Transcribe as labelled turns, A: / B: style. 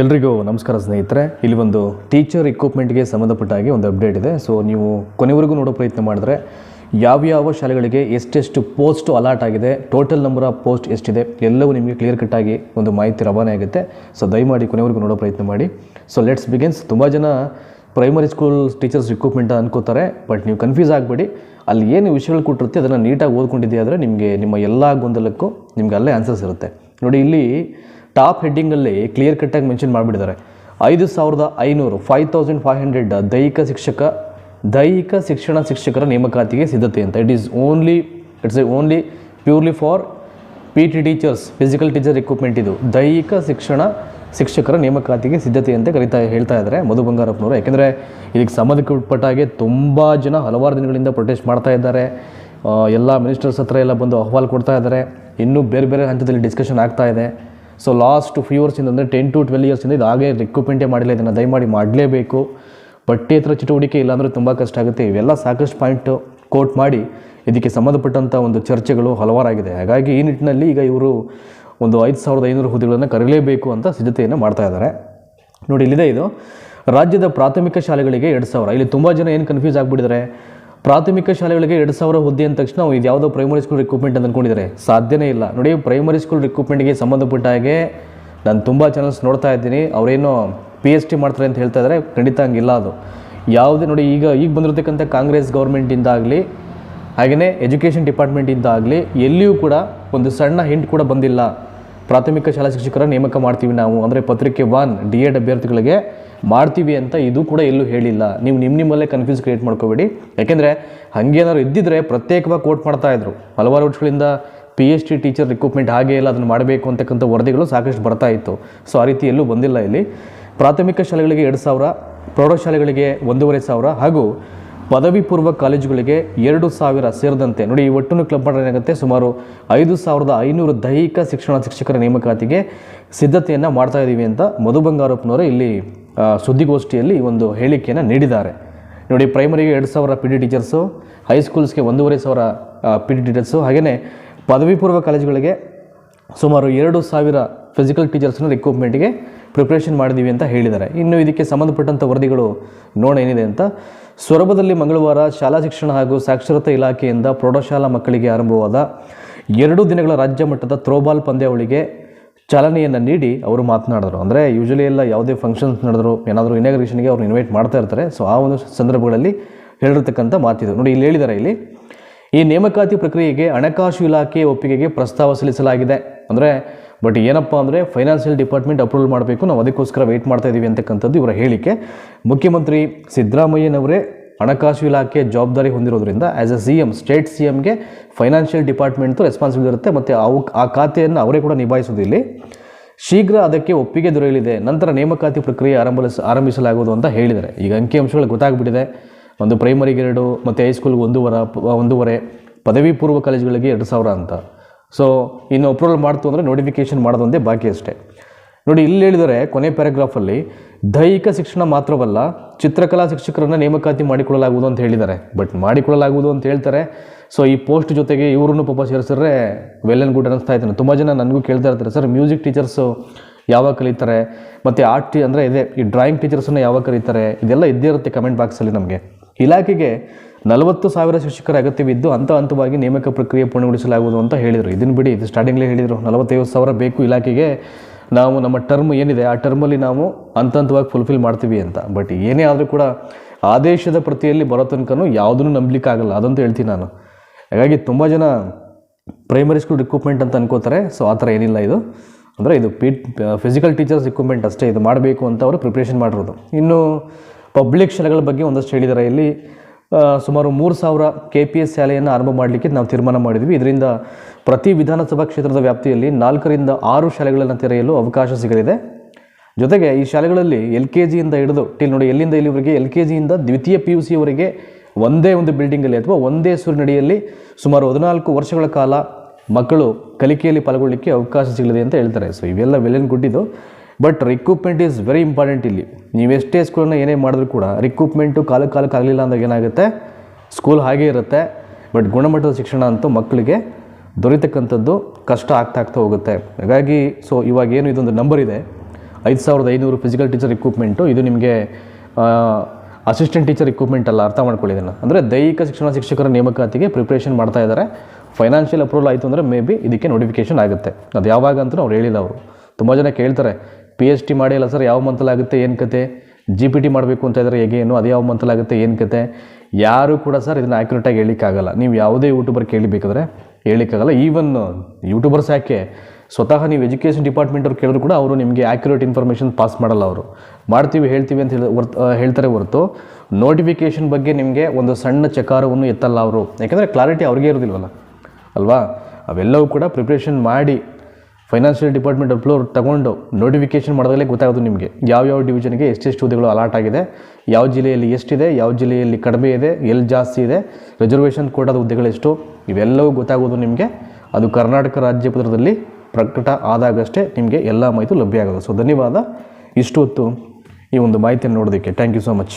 A: ಎಲ್ರಿಗೂ ನಮಸ್ಕಾರ ಸ್ನೇಹಿತರೆ. ಇಲ್ಲಿ ಒಂದು ಟೀಚರ್ ಇಕ್ವಿಪ್ಮೆಂಟ್ಗೆ ಸಂಬಂಧಪಟ್ಟ ಹಾಗೆ ಒಂದು ಅಪ್ಡೇಟ್ ಇದೆ. ಸೊ ನೀವು ಕೊನೆವರೆಗೂ ನೋಡೋ ಪ್ರಯತ್ನ ಮಾಡಿದ್ರೆ ಯಾವ್ಯಾವ ಶಾಲೆಗಳಿಗೆ ಎಷ್ಟೆಷ್ಟು ಪೋಸ್ಟ್ ಅಲಾಟ್ ಆಗಿದೆ ಟೋಟಲ್ ನಂಬರ್ ಆಫ್ ಪೋಸ್ಟ್ ಎಷ್ಟಿದೆ, ಎಲ್ಲವೂ ನಿಮಗೆ ಕ್ಲಿಯರ್ ಕಟ್ ಆಗಿ ಒಂದು ಮಾಹಿತಿ ರವಾನೆ ಆಗುತ್ತೆ. ಸೊ ದಯಮಾಡಿ ಕೊನೆವರೆಗೂ ನೋಡೋ ಪ್ರಯತ್ನ ಮಾಡಿ. ಸೊ ಲೆಟ್ಸ್ ಬಿಗಿನ್ಸ್ ತುಂಬ ಜನ ಪ್ರೈಮರಿ ಸ್ಕೂಲ್ ಟೀಚರ್ಸ್ ರಿಕ್ರೂಟ್ಮೆಂಟ್ ಅನ್ಕೋತಾರೆ ಬಟ್ ನೀವು ಕನ್ಫ್ಯೂಸ್ ಆಗಬೇಡಿ. ಅಲ್ಲಿ ಏನು ವಿಷಯಗಳು ಕೊಟ್ಟಿರುತ್ತೆ, ಅದನ್ನು ನೀಟಾಗಿ ಓದ್ಕೊಂಡಿದ್ದೆ ಆದರೆ ನಿಮಗೆ ನಿಮ್ಮ ಎಲ್ಲ ಗೊಂದಲಕ್ಕೂ ನಿಮಗೆ ಅಲ್ಲೇ ಆನ್ಸರ್ಸ್ ಇರುತ್ತೆ. ನೋಡಿ, ಇಲ್ಲಿ ಟಾಪ್ ಹೆಡ್ಡಿಂಗಲ್ಲಿ ಕ್ಲಿಯರ್ ಕಟ್ಟಾಗಿ ಮೆನ್ಷನ್ ಮಾಡಿಬಿಟ್ಟಿದ್ದಾರೆ. ಐದು ಸಾವಿರದ ಐನೂರು ಫೈವ್ ತೌಸಂಡ್ ಫೈವ್ ಹಂಡ್ರೆಡ್ ದೈಹಿಕ ಶಿಕ್ಷಕ, ದೈಹಿಕ ಶಿಕ್ಷಣ ಶಿಕ್ಷಕರ ನೇಮಕಾತಿಗೆ ಸಿದ್ಧತೆ ಅಂತ. It is only it's a only purely for P T teachers physical teacher equipment ಇದು. ದೈಹಿಕ ಶಿಕ್ಷಣ ಶಿಕ್ಷಕರ ನೇಮಕಾತಿಗೆ ಸಿದ್ಧತೆ ಅಂತ ಕರಿತಾ, ಹೇಳ್ತಾ ಇದ್ದಾರೆ ಮಧು ಬಂಗಾರಪ್ಪನವರು. ಯಾಕೆಂದರೆ ಇದಕ್ಕೆ ಸಂಬಂಧಪಟ್ಟ ಹಾಗೆ ತುಂಬ ಜನ ಹಲವಾರು ದಿನಗಳಿಂದ ಪ್ರೊಟೆಸ್ಟ್ ಮಾಡ್ತಾ ಇದ್ದಾರೆ. ಎಲ್ಲ ಮಿನಿಸ್ಟರ್ಸ್ ಹತ್ರ ಎಲ್ಲ ಬಂದು ಅಹವಾಲು ಕೊಡ್ತಾ ಇದ್ದಾರೆ. ಇನ್ನೂ ಬೇರೆ ಬೇರೆ ಹಂತದಲ್ಲಿ ಡಿಸ್ಕಷನ್ ಆಗ್ತಾ ಇದೆ. ಸೊ ಲಾಸ್ಟ್ ಫ್ಯೂ ಇಯರ್ಸಿಂದ ಅಂದರೆ ಟೆನ್ ಟು ಟ್ವೆಲ್ ಇಯರ್ಸಿಂದ ಇದು ಹಾಗೆ ರಿಕ್ರೂಟ್ಮೆಂಟೇ ಮಾಡಿಲ್ಲ, ಇದನ್ನು ದಯಮಾಡಿ ಮಾಡಲೇಬೇಕು. ಪಠ್ಯೇತರ ಚಟುವಟಿಕೆ ಇಲ್ಲಾಂದರೆ ತುಂಬ ಕಷ್ಟ ಆಗುತ್ತೆ. ಇವೆಲ್ಲ ಸಾಕಷ್ಟು ಪಾಯಿಂಟ್ ಕೋಟ್ ಮಾಡಿ ಇದಕ್ಕೆ ಸಂಬಂಧಪಟ್ಟಂಥ ಒಂದು ಚರ್ಚೆಗಳು ಹಲವಾರಾಗಿದೆ. ಹಾಗಾಗಿ ಈ ನಿಟ್ಟಿನಲ್ಲಿ ಈಗ ಇವರು ಒಂದು ಐದು ಸಾವಿರದ ಐನೂರು ಹುದ್ದೆಗಳನ್ನು ಕರೀಲೇಬೇಕು ಅಂತ ಸಿದ್ಧತೆಯನ್ನು ಮಾಡ್ತಾ ಇದ್ದಾರೆ. ನೋಡಿ, ಇಲ್ಲಿದೆ ಇದು. ರಾಜ್ಯದ ಪ್ರಾಥಮಿಕ ಶಾಲೆಗಳಿಗೆ ಎರಡು ಸಾವಿರ. ಇಲ್ಲಿ ತುಂಬ ಜನ ಏನು ಕನ್ಫ್ಯೂಸ್ ಆಗಿಬಿಟ್ಟಿದ್ದಾರೆ? ಪ್ರಾಥಮಿಕ ಶಾಲೆಗಳಿಗೆ ಎರಡು ಸಾವಿರ ಹುದ್ದೆ ಅಂದ ತಕ್ಷಣ ಇದು ಯಾವುದೋ ಪ್ರೈಮರಿ ಸ್ಕೂಲ್ ರಿಕ್ರೂಟ್ಮೆಂಟ್ ಅಂತ ಅಂದ್ಕೊಂಡಿದ್ದಾರೆ ಸಾಧ್ಯನೇ ಇಲ್ಲ. ನೋಡಿ ಪ್ರೈಮರಿ ಸ್ಕೂಲ್ ರಿಕ್ರೂಟ್ಮೆಂಟ್ಗೆ ಸಂಬಂಧಪಟ್ಟ ಹಾಗೆ ನಾನು ತುಂಬ ಚಾನಲ್ಸ್ ನೋಡ್ತಾ ಇದ್ದೀನಿ. ಅವರೇನೋ ಪಿ ಎಚ್ ಡಿ ಮಾಡ್ತಾರೆ ಅಂತ ಹೇಳ್ತಾ ಇದ್ದಾರೆ ಖಂಡಿತ ಹಂಗಿಲ್ಲ ಅದು. ಯಾವುದೇ ನೋಡಿ, ಈಗ ಈಗ ಬಂದಿರತಕ್ಕಂಥ ಕಾಂಗ್ರೆಸ್ ಗೌರ್ಮೆಂಟಿಂದ ಆಗಲಿ ಹಾಗೆಯೇ ಎಜುಕೇಷನ್ ಡಿಪಾರ್ಟ್ಮೆಂಟಿಂದ ಆಗಲಿ ಎಲ್ಲಿಯೂ ಕೂಡ ಒಂದು ಸಣ್ಣ ಹಿಂಟ್ ಕೂಡ ಬಂದಿಲ್ಲ. ಪ್ರಾಥಮಿಕ ಶಾಲಾ ಶಿಕ್ಷಕರ ನೇಮಕ ಮಾಡ್ತೀವಿ ನಾವು. ಅಂದರೆ ಪತ್ರಿಕೆ ಒನ್ ಡಿ ಎಡ್ ಅಭ್ಯರ್ಥಿಗಳಿಗೆ ಮಾಡ್ತೀವಿ ಅಂತ ಇದು ಕೂಡ ಎಲ್ಲೂ ಹೇಳಿಲ್ಲ. ನೀವು ನಿಮ್ಮ ನಿಮ್ಮಲ್ಲೇ ಕನ್ಫ್ಯೂಸ್ ಕ್ರಿಯೇಟ್ ಮಾಡ್ಕೋಬೇಡಿ. ಯಾಕೆಂದರೆ ಹಾಗೇನಾದ್ರು ಇದ್ದಿದ್ರೆ ಪ್ರತ್ಯೇಕವಾಗಿ ಕೋಟ್ ಮಾಡ್ತಾ ಇದ್ರು. ಹಲವಾರು ವರ್ಷಗಳಿಂದ P H D teacher recruitment ಹಾಗೆ ಇಲ್ಲ, ಅದನ್ನು ಮಾಡಬೇಕು ಅಂತಕ್ಕಂಥ ವರದಿಗಳು ಸಾಕಷ್ಟು ಬರ್ತಾ ಇತ್ತು. ಸೊ ಆ ರೀತಿ ಎಲ್ಲೂ ಬಂದಿಲ್ಲ ಇಲ್ಲಿ. ಪ್ರಾಥಮಿಕ ಶಾಲೆಗಳಿಗೆ ಎರಡು ಸಾವಿರ ಪ್ರೌಢಶಾಲೆಗಳಿಗೆ ಒಂದೂವರೆ ಸಾವಿರ ಹಾಗೂ ಪದವಿ ಪೂರ್ವ ಕಾಲೇಜುಗಳಿಗೆ ಎರಡು ಸಾವಿರ ಸೇರಿದಂತೆ, ನೋಡಿ ಈ ಒಟ್ಟನ್ನು ಕ್ಲಬ್ ಏನಾಗುತ್ತೆ? ಸುಮಾರು ಐದು ಸಾವಿರದ ಐನೂರು ದೈಹಿಕ ಶಿಕ್ಷಣ ಶಿಕ್ಷಕರ ನೇಮಕಾತಿಗೆ ಸಿದ್ಧತೆಯನ್ನು ಮಾಡ್ತಾ ಇದ್ದೀವಿ ಅಂತ ಮಧು ಬಂಗಾರಪ್ಪನವರು ಇಲ್ಲಿ ಸುದ್ದಿಗೋಷ್ಠಿಯಲ್ಲಿ ಒಂದು ಹೇಳಿಕೆಯನ್ನು ನೀಡಿದ್ದಾರೆ. ನೋಡಿ ಪ್ರೈಮರಿಗೆ ಎರಡು ಸಾವಿರ ಪಿ ಡಿ ಟೀಚರ್ಸು ಹೈಸ್ಕೂಲ್ಸ್ಗೆ ಒಂದೂವರೆ ಸಾವಿರ ಪಿ ಡಿ ಟೀಚರ್ಸು ಹಾಗೆಯೇ ಪದವಿ ಪೂರ್ವ ಕಾಲೇಜುಗಳಿಗೆ ಸುಮಾರು ಎರಡು ಸಾವಿರ ಫಿಸಿಕಲ್ ಟೀಚರ್ಸ್ನ ರಿಕ್ರೂಟ್ಮೆಂಟ್ಗೆ ಪ್ರಿಪ್ರೇಷನ್ ಮಾಡಿದ್ದೀವಿ ಅಂತ ಹೇಳಿದ್ದಾರೆ. ಇನ್ನು ಇದಕ್ಕೆ ಸಂಬಂಧಪಟ್ಟಂಥ ವರದಿಗಳು ನೋಡ ಏನಿದೆ ಅಂತ. ಸೊರಬದಲ್ಲಿ ಮಂಗಳವಾರ ಶಾಲಾ ಶಿಕ್ಷಣ ಹಾಗೂ ಸಾಕ್ಷರತಾ ಇಲಾಖೆಯಿಂದ ಪ್ರೌಢಶಾಲಾ ಮಕ್ಕಳಿಗೆ ಆರಂಭವಾದ ಎರಡು ದಿನಗಳ ರಾಜ್ಯ ಮಟ್ಟದ ಥ್ರೋಬಾಲ್ ಪಂದ್ಯಾವಳಿಗೆ ಚಾಲನೆಯನ್ನು ನೀಡಿ ಅವರು ಮಾತನಾಡಿದ್ರು. ಅಂದರೆ ಯೂಶಲಿ ಎಲ್ಲ ಯಾವುದೇ ಫಂಕ್ಷನ್ಸ್ ನಡೆದ್ರು ಏನಾದರೂ ಇನಾಗ್ರೇಷನ್ಗೆ ಅವ್ರು ಇನ್ವೈಟ್ ಮಾಡ್ತಾ ಇರ್ತಾರೆ. ಸೊ ಆ ಒಂದು ಸಂದರ್ಭಗಳಲ್ಲಿ ಹೇಳಿರ್ತಕ್ಕಂಥ ಮಾತಿದೆ. ನೋಡಿ, ಇಲ್ಲಿ ಹೇಳಿದ್ದಾರೆ ಇಲ್ಲಿ, ಈ ನೇಮಕಾತಿ ಪ್ರಕ್ರಿಯೆಗೆ ಹಣಕಾಸು ಇಲಾಖೆ ಒಪ್ಪಿಗೆಗೆ ಪ್ರಸ್ತಾವ ಸಲ್ಲಿಸಲಾಗಿದೆ. ಅಂದರೆ ಬಟ್ ಏನಪ್ಪ ಅಂದರೆ ಫೈನಾನ್ಷಿಯಲ್ ಡಿಪಾರ್ಟ್ಮೆಂಟ್ ಅಪ್ರೂವಲ್ ಮಾಡಬೇಕು. ನಾವು ಅದಕ್ಕೋಸ್ಕರ ವೆಯ್ಟ್ ಮಾಡ್ತಾ ಇದ್ದೀವಿ ಅಂತಕ್ಕಂಥದ್ದು ಇವರ ಹೇಳಿಕೆ. ಮುಖ್ಯಮಂತ್ರಿ ಸಿದ್ದರಾಮಯ್ಯನವರೇ ಹಣಕಾಸು ಇಲಾಖೆ ಜವಾಬ್ದಾರಿ ಹೊಂದಿರೋದ್ರಿಂದ as A C M state C ಎಮ್ಗೆ financial ಡಿಪಾರ್ಟ್ಮೆಂಟ್ದು ರೆಸ್ಪಾನ್ಸಿಬಿಲಿಟಿ ಇರುತ್ತೆ. ಮತ್ತು ಅವು, ಆ ಖಾತೆಯನ್ನು ಅವರೇ ಕೂಡ ನಿಭಾಯಿಸೋದು ಇಲ್ಲಿ. ಶೀಘ್ರ ಅದಕ್ಕೆ ಒಪ್ಪಿಗೆ ದೊರೆಯಲಿದೆ. ನಂತರ ನೇಮಕಾತಿ ಪ್ರಕ್ರಿಯೆ ಆರಂಭಿಸ ಆರಂಭಿಸಲಾಗುವುದು ಅಂತ ಹೇಳಿದ್ದಾರೆ. ಈಗ ಅಂಕಿಅಂಶಗಳು ಗೊತ್ತಾಗ್ಬಿಟ್ಟಿದೆ. ಒಂದು ಪ್ರೈಮರಿಗೆ ಎರಡು, ಮತ್ತು ಹೈಸ್ಕೂಲ್ಗೆ ಒಂದೂವರೆ ಒಂದೂವರೆ, ಪದವಿ ಪೂರ್ವ ಕಾಲೇಜುಗಳಿಗೆ ಎರಡು ಸಾವಿರ ಅಂತ. ಸೊ ಇನ್ನು ಅಪ್ರೂವಲ್ ಮಾಡ್ತು ಅಂದರೆ ನೋಟಿಫಿಕೇಷನ್ ಮಾಡೋದೊಂದೇ ಬಾಕಿ ಅಷ್ಟೇ. ನೋಡಿ, ಇಲ್ಲಿ ಹೇಳಿದರೆ ಕೊನೆ ಪ್ಯಾರಾಗ್ರಾಫಲ್ಲಿ ದೈಹಿಕ ಶಿಕ್ಷಣ ಮಾತ್ರವಲ್ಲ, ಚಿತ್ರಕಲಾ ಶಿಕ್ಷಕರನ್ನು ನೇಮಕಾತಿ ಮಾಡಿಕೊಳ್ಳಲಾಗುವುದು ಅಂತ ಹೇಳಿದ್ದಾರೆ. ಬಟ್ ಮಾಡಿಕೊಳ್ಳಲಾಗುವುದು ಅಂತ ಹೇಳ್ತಾರೆ. ಸೊ ಈ ಪೋಸ್ಟ್ ಜೊತೆಗೆ ಇವ್ರನ್ನೂ ಪಾಪ ಸೇರಿಸಿದ್ರೆ ವೆಲ್ ಆ್ಯಂಡ್ ಗುಡ್ ಅನ್ನಿಸ್ತಾ ಇದ್ದಾನೆ ತುಂಬ ಜನ ನನಗೂ ಕೇಳ್ತಾ ಇರ್ತಾರೆ, ಸರ್ ಮ್ಯೂಸಿಕ್ ಟೀಚರ್ಸು ಯಾವಾಗ ಕಲಿತಾರೆ? ಮತ್ತು ಆರ್ಟ್ ಟಿ ಅಂದರೆ ಇದೆ, ಈ ಡ್ರಾಯಿಂಗ್ ಟೀಚರ್ಸನ್ನು ಯಾವಾಗ ಕರೀತಾರೆ ಇದೆಲ್ಲ ಇದ್ದೇ ಇರುತ್ತೆ ಕಮೆಂಟ್ ಬಾಕ್ಸಲ್ಲಿ ನಮಗೆ. ಇಲಾಖೆಗೆ ನಲವತ್ತು ಸಾವಿರ ಶಿಕ್ಷಕರ ಅಗತ್ಯವಿದ್ದು ಹಂತ ಹಂತವಾಗಿ ನೇಮಕ ಪ್ರಕ್ರಿಯೆ ಪೂರ್ಣಗೊಳಿಸಲಾಗುವುದು ಅಂತ ಹೇಳಿದರು. ಇದನ್ನು ಬಿಡಿ, ಇದು ಸ್ಟಾರ್ಟಿಂಗ್ಲೇ ಹೇಳಿದರು. ನಲವತ್ತೈವತ್ತು ಸಾವಿರ ಬೇಕು ಇಲಾಖೆಗೆ. ನಾವು ನಮ್ಮ ಟರ್ಮ್ ಏನಿದೆ, ಆ ಟರ್ಮಲ್ಲಿ ನಾವು ಹಂತ ಹಂತವಾಗಿ ಫುಲ್ಫಿಲ್ ಮಾಡ್ತೀವಿ ಅಂತ. ಬಟ್ ಏನೇ ಆದರೂ ಕೂಡ ಆದೇಶದ ಪ್ರತಿಯಲ್ಲಿ ಬರೋ ತನಕನೂ ಯಾವುದನ್ನು ನಂಬಲಿಕ್ಕಾಗಲ್ಲ. ಅದಂತೂ ಹೇಳ್ತೀನಿ ನಾನು. ಹಾಗಾಗಿ ತುಂಬ ಜನ ಪ್ರೈಮರಿ ಸ್ಕೂಲ್ ರಿಕ್ರೂಟ್ಮೆಂಟ್ ಅಂತ ಅನ್ಕೋತಾರೆ. ಸೊ ಆ ಥರ ಏನಿಲ್ಲ ಇದು. ಅಂದರೆ ಇದು ಪಿ ಫಿಸಿಕಲ್ ಟೀಚರ್ಸ್ ರಿಕ್ರೂಟ್ಮೆಂಟ್ ಅಷ್ಟೇ. ಇದು ಮಾಡಬೇಕು ಅಂತ ಅವರು ಪ್ರಿಪ್ರೇಷನ್ ಮಾಡಿರೋದು. ಇನ್ನು ಪಬ್ಲಿಕ್ ಶಾಲೆಗಳ ಬಗ್ಗೆ ಒಂದಷ್ಟು ಹೇಳಿದ್ದಾರೆ ಇಲ್ಲಿ ಸುಮಾರು ಮೂರು ಸಾವಿರ ಕೆ ಪಿ ಎಸ್ ಶಾಲೆಯನ್ನು ಆರಂಭ ಮಾಡಲಿಕ್ಕೆ ನಾವು ತೀರ್ಮಾನ ಮಾಡಿದ್ವಿ. ಇದರಿಂದ ಪ್ರತಿ ವಿಧಾನಸಭಾ ಕ್ಷೇತ್ರದ ವ್ಯಾಪ್ತಿಯಲ್ಲಿ ನಾಲ್ಕರಿಂದ ಆರು ಶಾಲೆಗಳನ್ನು ತೆರೆಯಲು ಅವಕಾಶ ಸಿಗಲಿದೆ. ಜೊತೆಗೆ ಈ ಶಾಲೆಗಳಲ್ಲಿ ಎಲ್ ಕೆ ಜಿಯಿಂದ ಹಿಡಿದು, ಟಿಲ್ ನೋಡಿ ಎಲ್ಲಿಂದ ಇಲ್ಲಿವರೆಗೆ ಎಲ್ ಕೆ ಜಿಯಿಂದ ದ್ವಿತೀಯ ಪಿ ಯು ಸಿವರೆಗೆ ಒಂದೇ ಒಂದು ಬಿಲ್ಡಿಂಗಲ್ಲಿ ಅಥವಾ ಒಂದೇ ಸುರಿನಡಿಯಲ್ಲಿ ಸುಮಾರು ಹದಿನಾಲ್ಕು ವರ್ಷಗಳ ಕಾಲ ಮಕ್ಕಳು ಕಲಿಕೆಯಲ್ಲಿ ಪಾಲ್ಗೊಳ್ಳಿಕ್ಕೆ ಅವಕಾಶ ಸಿಗಲಿದೆ ಅಂತ ಹೇಳ್ತಾರೆ. ಸೊ ಇವೆಲ್ಲ well and but recruitment is very important ಇಲ್ಲಿ. ನೀವು ಎಷ್ಟೇ ಸ್ಕೂಲನ್ನ ಏನೇ ಮಾಡಿದ್ರು ಕೂಡ ರಿಕ್ವಿಪ್ಮೆಂಟು ಕಾಲು ಕಾಲಕ್ಕೆ ಆಗಲಿಲ್ಲ ಅಂದಾಗ ಏನಾಗುತ್ತೆ? ಸ್ಕೂಲ್ ಹಾಗೇ ಇರುತ್ತೆ. ಬಟ್ ಗುಣಮಟ್ಟದ ಶಿಕ್ಷಣ ಅಂತೂ ಮಕ್ಕಳಿಗೆ ದೊರೀತಕ್ಕಂಥದ್ದು ಕಷ್ಟ ಆಗ್ತಾ ಆಗ್ತಾ ಹೋಗುತ್ತೆ. ಹಾಗಾಗಿ ಸೊ ಇವಾಗ ಏನು ಇದೊಂದು ನಂಬರ್ ಇದೆ. ಐದು ಸಾವಿರದ ಐನೂರು ಫಿಸಿಕಲ್ ಟೀಚರ್ ಇಕ್ವಿಪ್ಮೆಂಟು ಇದು ನಿಮಗೆ ಅಸಿಸ್ಟೆಂಟ್ ಟೀಚರ್ ಇಕ್ವಿಪ್ಮೆಂಟ್ ಅಲ್ಲ, ಅರ್ಥ ಮಾಡ್ಕೊಳ್ಳಿ ಇದನ್ನು. ಅಂದರೆ ದೈಹಿಕ ಶಿಕ್ಷಣ ಶಿಕ್ಷಕರ ನೇಮಕಾತಿಗೆ ಪ್ರಿಪ್ರೇಷನ್ ಮಾಡ್ತಾ ಇದ್ದಾರೆ ಫೈನಾನ್ಷಿಯಲ್ ಅಪ್ರೂವಲ್ ಆಯಿತು ಅಂದರೆ ಮೇ ಬಿ ಇದಕ್ಕೆ ನೋಟಿಫಿಕೇಶನ್ ಆಗುತ್ತೆ. ಅದು ಯಾವಾಗ ಅಂತ ಅವ್ರು ಹೇಳಿಲ್ಲ ಅವರು. ತುಂಬ ಜನ ಕೇಳ್ತಾರೆ ಪಿ ಎಚ್ ಡಿ ಮಾಡಿಲ್ಲ ಸರ್, ಯಾವ ಮಂತಲಾಗುತ್ತೆ ಏನು ಕತೆ? ಜಿ ಪಿ ಟಿ ಮಾಡಬೇಕು ಅಂತ ಇದ್ದಾರೆ ಹೇಗೆ ಏನು ಅದು ಯಾವ ಮಂತಲಾಗುತ್ತೆ ಏನು ಕತೆ? ಯಾರು ಕೂಡ ಸರ್ ಇದನ್ನು ಆ್ಯಕ್ಯುರೇಟಾಗಿ ಹೇಳಿಕ್ಕಾಗಲ್ಲ. ನೀವು ಯಾವುದೇ ಯೂಟ್ಯೂಬರ್ ಕೇಳಬೇಕಾದ್ರೆ ಹೇಳಿಕ್ಕಾಗಲ್ಲ. ಈವನ್ ಯೂಟ್ಯೂಬರ್ಸ್ ಯಾಕೆ? ಸ್ವತಃ ನೀವು ಎಜುಕೇಷನ್ ಡಿಪಾರ್ಟ್ಮೆಂಟ್ ಅವ್ರು ಕೇಳಿದ್ರು ಕೂಡ ಅವರು ನಿಮಗೆ ಆ್ಯಕ್ಯುರೇಟ್ ಇನ್ಫಾರ್ಮೇಷನ್ ಪಾಸ್ ಮಾಡಲ್ಲ ಅವರು. ಮಾಡ್ತೀವಿ, ಹೇಳ್ತೀವಿ ಅಂತ ಹೇಳಿ ಹೇಳ್ತಾರೆ ಹೊರತು ನೋಟಿಫಿಕೇಷನ್ ಬಗ್ಗೆ ನಿಮಗೆ ಒಂದು ಸಣ್ಣ ಚಕಾರವನ್ನು ಎತ್ತಲ್ಲ ಅವರು. ಯಾಕೆಂದರೆ ಕ್ಲಾರಿಟಿ ಅವ್ರಿಗೆ ಇರೋದಿಲ್ವಲ್ಲ. ಅಲ್ವಾ? ಅವೆಲ್ಲವೂ ಕೂಡ ಪ್ರಿಪ್ರೇಷನ್ ಮಾಡಿ ಫೈನಾನ್ಷಿಯಲ್ ಡಿಪಾರ್ಟ್ಮೆಂಟ್ ಅಪ್ಲೋರ್ ತಗೊಂಡು ನೋಟಿಫಿಕೇಶನ್ ಮಾಡಿದಾಗಲೇ ಗೊತ್ತಾಗೋದು ನಿಮಗೆ. ಯಾವ್ಯಾವ ಡಿವಿಷನ್ಗೆ ಎಷ್ಟೆಷ್ಟು ಹುದ್ದೆಗಳು ಅಲಾಟ್ ಆಗಿದೆ, ಯಾವ ಜಿಲ್ಲೆಯಲ್ಲಿ ಎಷ್ಟಿದೆ, ಯಾವ ಜಿಲ್ಲೆಯಲ್ಲಿ ಕಡಿಮೆ ಇದೆ ಎಲ್ಲಿ ಜಾಸ್ತಿ ಇದೆ ರಿಸರ್ವೇಷನ್ ಹುದ್ದೆಗಳು ಹುದ್ದೆಗಳೆಷ್ಟು ಇವೆಲ್ಲವೂ ಗೊತ್ತಾಗೋದು ನಿಮಗೆ. ಅದು ಕರ್ನಾಟಕ ರಾಜ್ಯ ಪತ್ರದಲ್ಲಿ ಪ್ರಕಟ ಆದಾಗಷ್ಟೇ ನಿಮಗೆ ಎಲ್ಲ ಮಾಹಿತಿ ಲಭ್ಯ ಆಗೋದು. ಸೊ ಧನ್ಯವಾದ. ಇಷ್ಟು ಹೊತ್ತು ಈ ಒಂದು ಮಾಹಿತಿಯನ್ನು ನೋಡೋದಕ್ಕೆ ಥ್ಯಾಂಕ್ ಯು ಸೊ ಮಚ್